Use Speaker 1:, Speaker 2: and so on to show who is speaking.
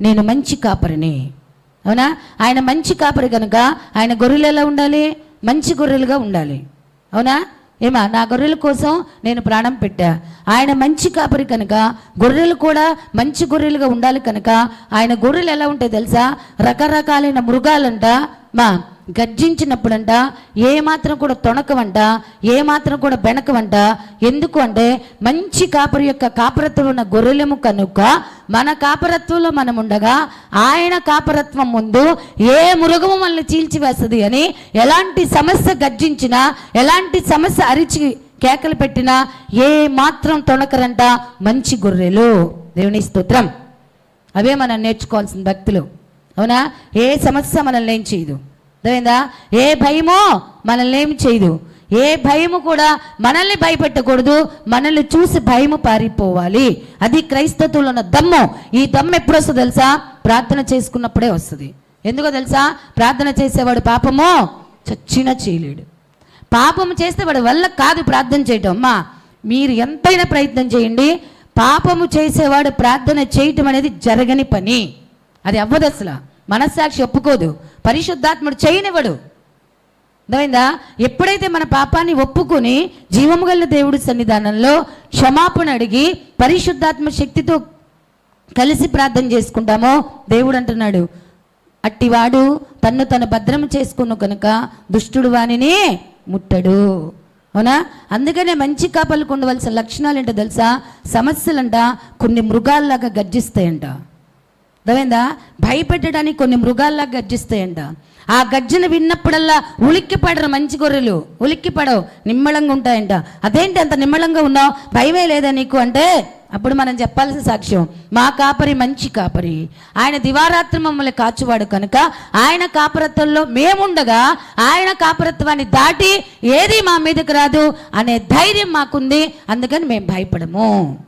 Speaker 1: నేను మంచి కాపరిని. అవునా? ఆయన మంచి కాపరి కనుక ఆయన గొర్రెలు ఎలా ఉండాలి? మంచి గొర్రెలుగా ఉండాలి. అవునా? ఏమా? నా గొర్రెల కోసం నేను ప్రాణం పెట్టా. ఆయన మంచి కాపరి కనుక గొర్రెలు కూడా మంచి గొర్రెలుగా ఉండాలి కనుక ఆయన గొర్రెలు ఎలా ఉంటాయి తెలుసా? రకరకాలైన మృగాలంట. మా గర్జించినప్పుడంట ఏ మాత్రం కూడా తొణకవంట ఏ మాత్రం కూడా బెనకవంట ఎందుకు అంటే మంచి కాపరి యొక్క కాపరత్వం ఉన్న గొర్రెలము కనుక మన కాపరత్వంలో మనం ఉండగా ఆయన కాపరత్వం ముందు ఏ మృగము మనల్ని చీల్చివేస్తుంది అని ఎలాంటి సమస్య గర్జించినా ఎలాంటి సమస్య అరిచి కేకలు పెట్టినా ఏ మాత్రం తొణకరంట మంచి గొర్రెలు. దేవుని స్తోత్రం. అవే మనం నేర్చుకోవాల్సిన భక్తులు. అవునా? ఏ సమస్య మనల్ని ఏం చేయదు. అర్థమైందా? ఏ భయమో మనల్ని ఏమి చేయదు. ఏ భయము కూడా మనల్ని భయపెట్టకూడదు. మనల్ని చూసి భయము పారిపోవాలి. అది క్రైస్తవులు ఉన్న దమ్ము. ఈ దమ్ము ఎప్పుడు వస్తుందో తెలుసా? ప్రార్థన చేసుకున్నప్పుడే వస్తుంది. ఎందుకో తెలుసా? ప్రార్థన చేసేవాడు పాపము చచ్చినా చేయలేడు. పాపం చేస్తే వాడి వల్ల కాదు ప్రార్థన చేయటం. అమ్మా మీరు ఎంతైనా ప్రయత్నం చేయండి. పాపము చేసేవాడు ప్రార్థన చేయటం అనేది జరగని పని. అది అవ్వదు అసలు. మనస్సాక్షి ఒప్పుకోదు. పరిశుద్ధాత్ముడు చేయనివ్వడు. అర్థమైందా? ఎప్పుడైతే మన పాపాన్ని ఒప్పుకుని జీవము గల దేవుడి సన్నిధానంలో క్షమాపణ అడిగి పరిశుద్ధాత్మ శక్తితో కలిసి ప్రార్థన చేసుకుంటామో దేవుడు అంటున్నాడు. అట్టివాడు తన్ను తను భద్రం చేసుకున్న కనుక దుష్టుడు వాణిని ముట్టడు. అవునా? అందుకనే మంచి కాపలకు ఉండవలసిన లక్షణాలు ఏంటో తెలుసా? సమస్యలంట కొన్ని మృగాల్లాగా గర్జిస్తాయంట. అర్థమైందా? భయపెట్టడానికి కొన్ని మృగాల్లాగా గర్జిస్తాయంట. ఆ గర్జన విన్నప్పుడల్లా ఉలిక్కి పడరు మంచి గొర్రెలు. ఉలిక్కి పడవు నిమ్మళంగా ఉంటాయంట. అదేంటి అంత నిమ్మళంగా ఉన్నావు? భయమే లేదా నీకు? అంటే అప్పుడు మనం చెప్పాల్సిన సాక్ష్యం మా కాపరి మంచి కాపరి. ఆయన దివారాత్రి మమ్మల్ని కాచువాడు కనుక ఆయన కాపరత్వంలో మేముండగా ఆయన కాపరత్వాన్ని దాటి ఏది మా మీదకి రాదు అనే ధైర్యం మాకుంది అందుకని మేము భయపడము.